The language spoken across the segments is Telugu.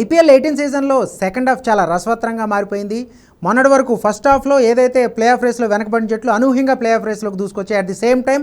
ఐపీఎల్ ఎయిటీన్ సీజన్లో సెకండ్ హాఫ్ చాలా రసవత్రంగా మారిపోయింది. మొన్నటి వరకు ఫస్ట్ హాఫ్లో ఏదైతే ప్లే ఆఫ్ రేస్లో వెనకబడిన జట్లు అనూహ్యంగా ప్లే ఆఫ్ రేస్లోకి దూసుకొచ్చాయి. At the same time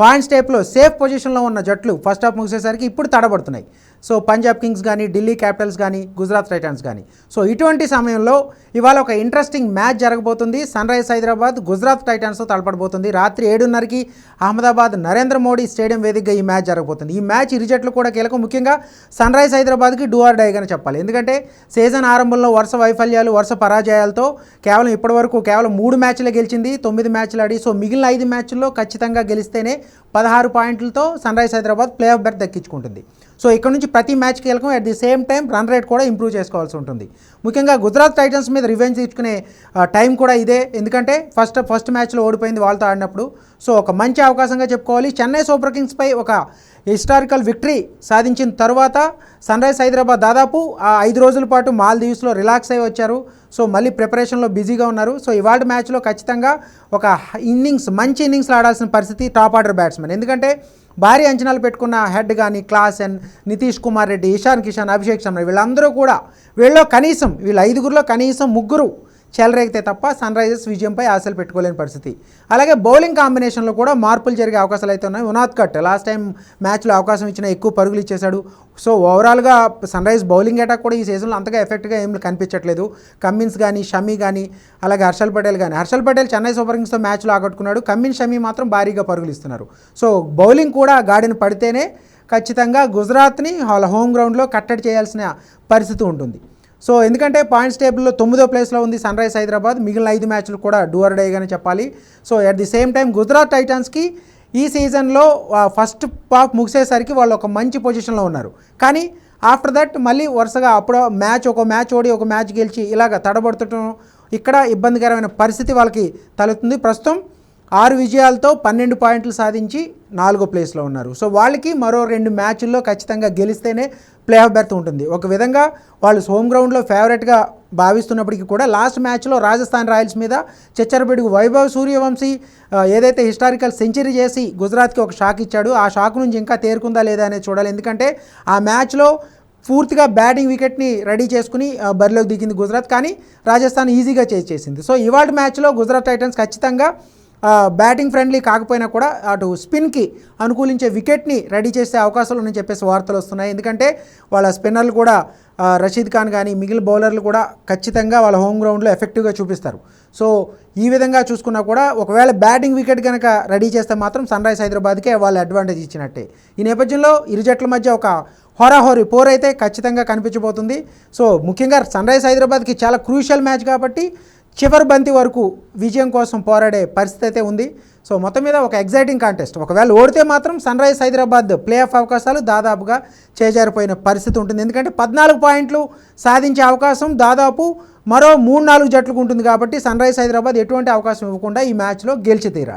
points టైప్లో సేఫ్ పొజిషన్లో ఉన్న జట్లు ఫస్ట్ హాఫ్ ముగిసేసరికి ఇప్పుడు తడబడుతున్నాయి. సో పంజాబ్ కింగ్స్ కానీ ఢిల్లీ క్యాపిటల్స్ కానీ గుజరాత్ టైటాన్స్ కానీ సో ఇటువంటి సమయంలో ఇవాళ ఒక ఇంట్రెస్టింగ్ మ్యాచ్ జరగబోతుంది. సన్ రైజ్ హైదరాబాద్ గుజరాత్ టైటాన్స్తో తలపడబోతుంది రాత్రి ఏడున్నరకి అహ్మదాబాద్ నరేంద్ర మోడీ స్టేడియం వేదికగా ఈ మ్యాచ్ జరగబోతుంది. ఈ మ్యాచ్ ఇరు జట్లు కూడా కీలకం. ముఖ్యంగా సన్ రైజ్ హైదరాబాద్కి డూ ఆర్ డైగానే చెప్పాలి. ఎందుకంటే సీజన్ ఆరంభంలో వరుస వైఫల్యాలు వరుస పరాజయాలతో కేవలం ఇప్పటివరకు కేవలం మూడు మ్యాచ్లే గెలిచింది తొమ్మిది మ్యాచ్లు ఆడి సో మిగిలిన ఐదు మ్యాచ్ల్లో ఖచ్చితంగా గెలిస్తేనే పదహారు పాయింట్లతో sun rise Hyderabad play off berth దక్కించుకుంటుంది. So ఇక్కడ నుంచి ప్రతి మ్యాచ్కి వెళ్ళకం at the same time run rate కూడా ఇంప్రూవ్ చేసుకోవాల్సి ఉంటుంది. ముఖ్యంగా గుజరాత్ టైటన్స్ మీద రివెంజ్ తీసుకునే టైం కూడా ఇదే. ఎందుకంటే ఫస్ట్ ఫస్ట్ మ్యాచ్లో ఓడిపోయింది వాళ్ళతో ఆడినప్పుడు. సో ఒక మంచి అవకాశంగా చెప్పుకోవాలి. చెన్నై సూపర్ కింగ్స్పై ఒక హిస్టారికల్ విక్టరీ సాధించిన తర్వాత సన్ రైజ్ హైదరాబాద్ దాదాపు ఆ ఐదు రోజుల పాటు మాల్దీవ్స్లో రిలాక్స్ అయి వచ్చారు. సో మళ్ళీ ప్రిపరేషన్లో బిజీగా ఉన్నారు. సో ఇవాళ మ్యాచ్లో ఖచ్చితంగా ఒక ఇన్నింగ్స్ మంచి ఇన్నింగ్స్లో ఆడాల్సిన పరిస్థితి టాప్ ఆర్డర్ బ్యాట్స్మెన్ ఎందుకంటే భారీ అంచనాలు పెట్టుకున్న హెడ్ కానీ క్లాస్ అండ్ నితీష్ కుమార్ రెడ్డి ఇషాన్ కిషాన్ అభిషేక్ శర్మ వీళ్ళందరూ కూడా వీళ్ళలో కనీసం వీళ్ళ ఐదుగురిలో కనీసం ముగ్గురు చెలరేగితే తప్ప సన్ రైజర్స్ విజయంపై ఆశలు పెట్టుకోలేని పరిస్థితి. అలాగే బౌలింగ్ కాంబినేషన్లో కూడా మార్పులు జరిగే అవకాశాలు అయితే ఉన్నాయి. ఉనాద్ కట్ లాస్ట్ టైం మ్యాచ్లో అవకాశం ఇచ్చిన ఎక్కువ పరుగులు ఇచ్చేశాడు. సో ఓవరాల్గా సన్ రైజ్ బౌలింగ్ అటాక్ కూడా ఈ సీజన్లో అంతగా ఎఫెక్ట్గా ఏం కనిపించట్లేదు. కమ్మిన్స్ కానీ షమీ కానీ అలాగే హర్షల్ పటేల్ కానీ హర్షల్ పటేల్ చెన్నై సూపర్ కింగ్స్తో మ్యాచ్లో ఆకట్టుకున్నాడు కమ్మిన్ షమీ మాత్రం భారీగా పరుగులు ఇస్తున్నారు. సో బౌలింగ్ కూడా గాడిన పడితేనే ఖచ్చితంగా గుజరాత్ని వాళ్ళ హోమ్ గ్రౌండ్లో కట్టడి చేయాల్సిన పరిస్థితి ఉంటుంది. సో ఎందుకంటే పాయింట్స్ టేబుల్లో తొమ్మిదో ప్లేస్లో ఉంది సన్ రైజ్ హైదరాబాద్ మిగిలిన ఐదు మ్యాచ్లు కూడా డూఆర్ డేగానే చెప్పాలి. So at the same time Gujarat టైటాన్స్కి ఈ సీజన్లో ఫస్ట్ పాప్ ముగిసేసరికి వాళ్ళు ఒక మంచి పొజిషన్లో ఉన్నారు. కానీ ఆఫ్టర్ దట్ మళ్ళీ వరుసగా అప్పుడు మ్యాచ్ ఒక మ్యాచ్ ఓడి ఒక మ్యాచ్ గెలిచి ఇలాగ తడబడుతుండటం ఇక్కడ ఇబ్బందికరమైన పరిస్థితి వాళ్ళకి తలెత్తుంది. ప్రస్తుతం ఆరు విజయాలతో పన్నెండు పాయింట్లు సాధించి నాలుగో ప్లేస్లో ఉన్నారు. సో వాళ్ళకి మరో రెండు మ్యాచ్ల్లో ఖచ్చితంగా గెలిస్తేనే ప్లే ఆఫ్ బెర్త్ ఉంటుంది. ఒక విధంగా వాళ్ళు హోమ్ గ్రౌండ్లో ఫేవరెట్గా భావిస్తున్నప్పటికీ కూడా లాస్ట్ మ్యాచ్లో రాజస్థాన్ రాయల్స్ మీద చెచ్చరపిడుగు వైభవ్ సూర్యవంశీ ఏదైతే హిస్టారికల్ సెంచరీ చేసి గుజరాత్కి ఒక షాక్ ఇచ్చాడు ఆ షాక్ నుంచి ఇంకా తేరుకుందా లేదా అనేది చూడాలి. ఎందుకంటే ఆ మ్యాచ్లో పూర్తిగా బ్యాటింగ్ వికెట్ని రెడీ చేసుకుని బరిలోకి దిగింది గుజరాత్. కానీ రాజస్థాన్ ఈజీగా చేసేసింది. చేసింది సో ఇవాళ మ్యాచ్లో గుజరాత్ టైటన్స్ ఖచ్చితంగా బ్యాటింగ్ ఫ్రెండ్లీ కాకపోయినా కూడా అటు స్పిన్కి అనుకూలించే వికెట్ని రెడీ చేసే అవకాశాలు ఉన్నాయని చెప్పేసి వార్తలు వస్తున్నాయి. ఎందుకంటే వాళ్ళ స్పిన్నర్లు కూడా రషీద్ ఖాన్ కానీ మిగిలిన బౌలర్లు కూడా ఖచ్చితంగా వాళ్ళ హోమ్ గ్రౌండ్లో ఎఫెక్టివ్గా చూపిస్తారు. సో ఈ విధంగా చూసుకున్నా కూడా ఒకవేళ బ్యాటింగ్ వికెట్ కనుక రెడీ చేస్తే మాత్రం సన్ రైజ్ హైదరాబాద్కే వాళ్ళు అడ్వాంటేజ్ ఇచ్చినట్టే. ఈ నేపథ్యంలో ఇరు జట్ల మధ్య ఒక హోరాహోరీ పోర్ అయితే ఖచ్చితంగా కనిపించబోతుంది. సో ముఖ్యంగా సన్ రైజ్ హైదరాబాద్కి చాలా క్రూషియల్ మ్యాచ్ కాబట్టి చివరి బంతి వరకు విజయం కోసం పోరాడే పరిస్థితి అయితే ఉంది. సో మొత్తం మీద ఒక ఎగ్జైటింగ్ కాంటెస్ట్ ఒకవేళ ఓడితే మాత్రం sun rise Hyderabad play off అవకాశాలు దాదాపుగా చేజారిపోయిన పరిస్థితి ఉంటుంది. ఎందుకంటే పద్నాలుగు పాయింట్లు సాధించే అవకాశం దాదాపు మరో మూడు నాలుగు జట్లకు ఉంటుంది కాబట్టి సన్ రైజ్ హైదరాబాద్ ఎటువంటి అవకాశం ఇవ్వకుండా ఈ మ్యాచ్లో గెలిచి తీరాలి.